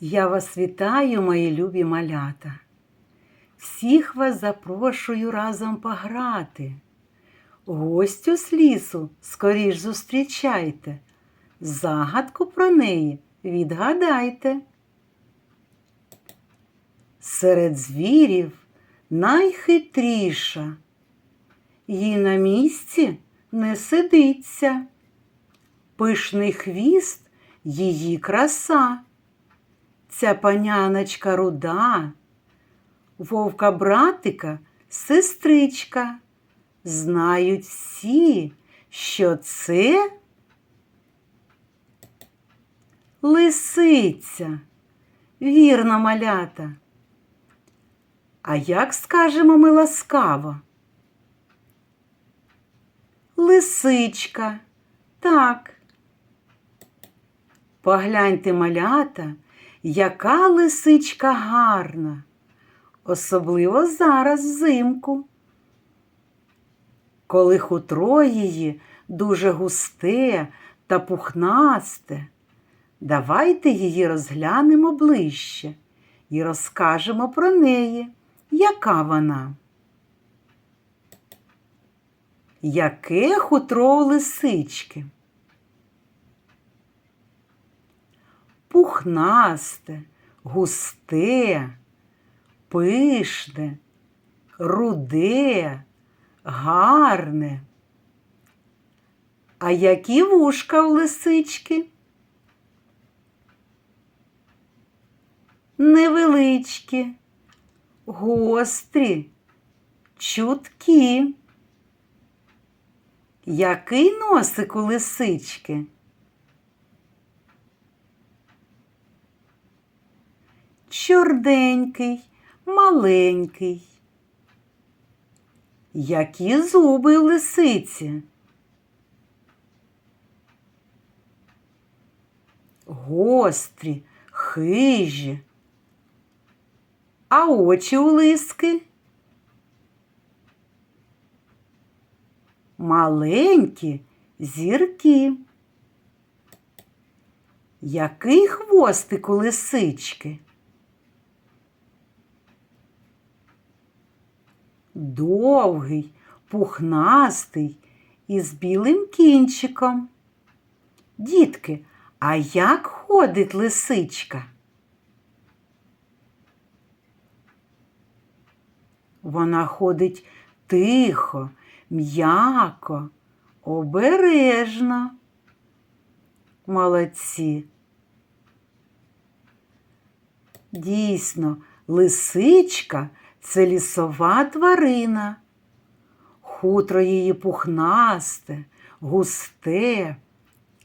Я вас вітаю, мої любі малята. Всіх вас запрошую разом пограти. Гостю з лісу скоріш зустрічайте, загадку про неї відгадайте. Серед звірів найхитріша, їй на місці не сидиться, пишний хвіст її краса. Ця паняночка руда, вовка братика, сестричка. Знають всі, що це лисиця, вірно малята. А як скажемо ми ласкаво? Лисичка, так. Погляньте малята, яка лисичка гарна, особливо зараз взимку. Коли хутро її дуже густе та пухнасте, давайте її розглянемо ближче і розкажемо про неї, яка вона. Яке хутро у лисички? Пухнасте, густе, пишне, руде, гарне. А які вушка у лисички? Невеличкі, гострі, чуткі. Який носик у лисички? Чорденький, маленький. Які зуби у лисиці? Гострі, хижі. А очі у лиски? Маленькі зірки. Який хвостик у лисички? Довгий, пухнастий і з білим кінчиком. Дітки, а як ходить лисичка? Вона ходить тихо, м'яко, обережно. Молодці. Дійсно, лисичка це лісова тварина. Хутро її пухнасте, густе,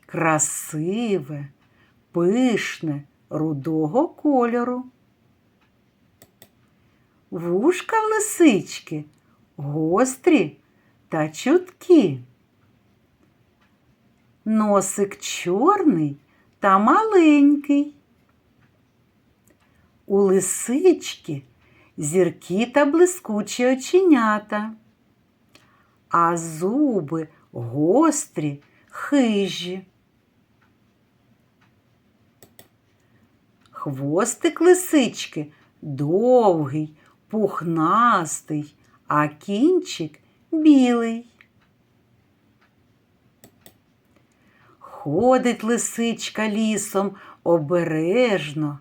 красиве, пишне, рудого кольору. Вушка в лисички гострі та чуткі. Носик чорний та маленький. У лисички зірки та блискучі оченята, а зуби гострі, хижі. Хвостик лисички довгий, пухнастий, а кінчик білий. Ходить лисичка лісом обережно,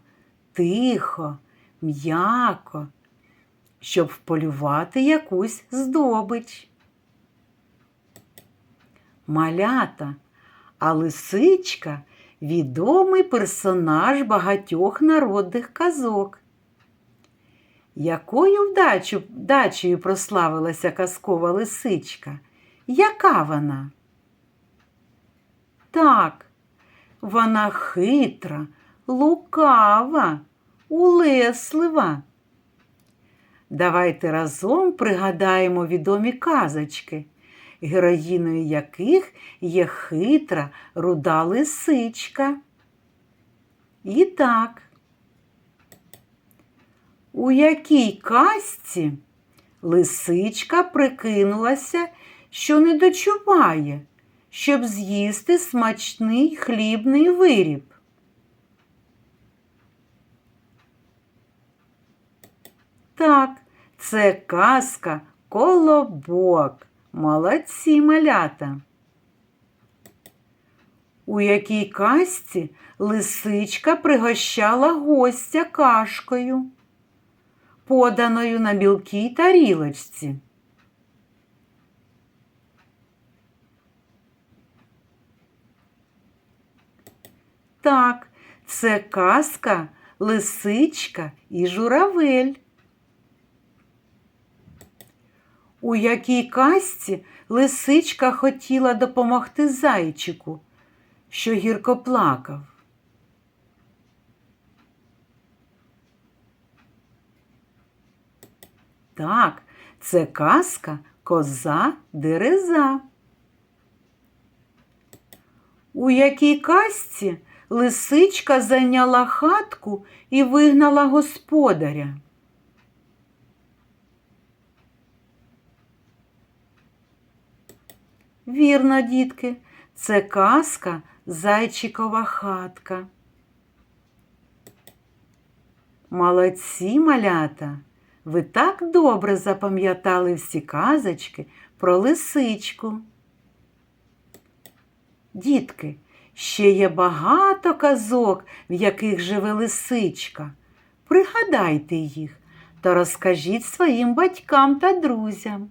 тихо, м'яко, щоб вполювати якусь здобич. Малята, а лисичка відомий персонаж багатьох народних казок. Якою вдачу, вдачею прославилася казкова лисичка? Яка вона? Так, вона хитра, лукава, улеслива. Давайте разом пригадаємо відомі казочки, героїною яких є хитра руда лисичка. І так, у якій казці лисичка прикинулася, що не дочуває, щоб з'їсти смачний хлібний виріб? Так, це казка Колобок. Молодці малята. У якій казці лисичка пригощала гостя кашкою, поданою на білкій тарілочці. Так, це казка Лисичка і журавель. У якій казці лисичка хотіла допомогти зайчику, що гірко плакав. Так, це казка коза дереза. У якій казці лисичка зайняла хатку і вигнала господаря. Вірно, дітки, це казка Зайчикова хатка. Молодці малята! Ви так добре запам'ятали всі казочки про лисичку. Дітки, ще є багато казок, в яких живе лисичка. Пригадайте їх та розкажіть своїм батькам та друзям.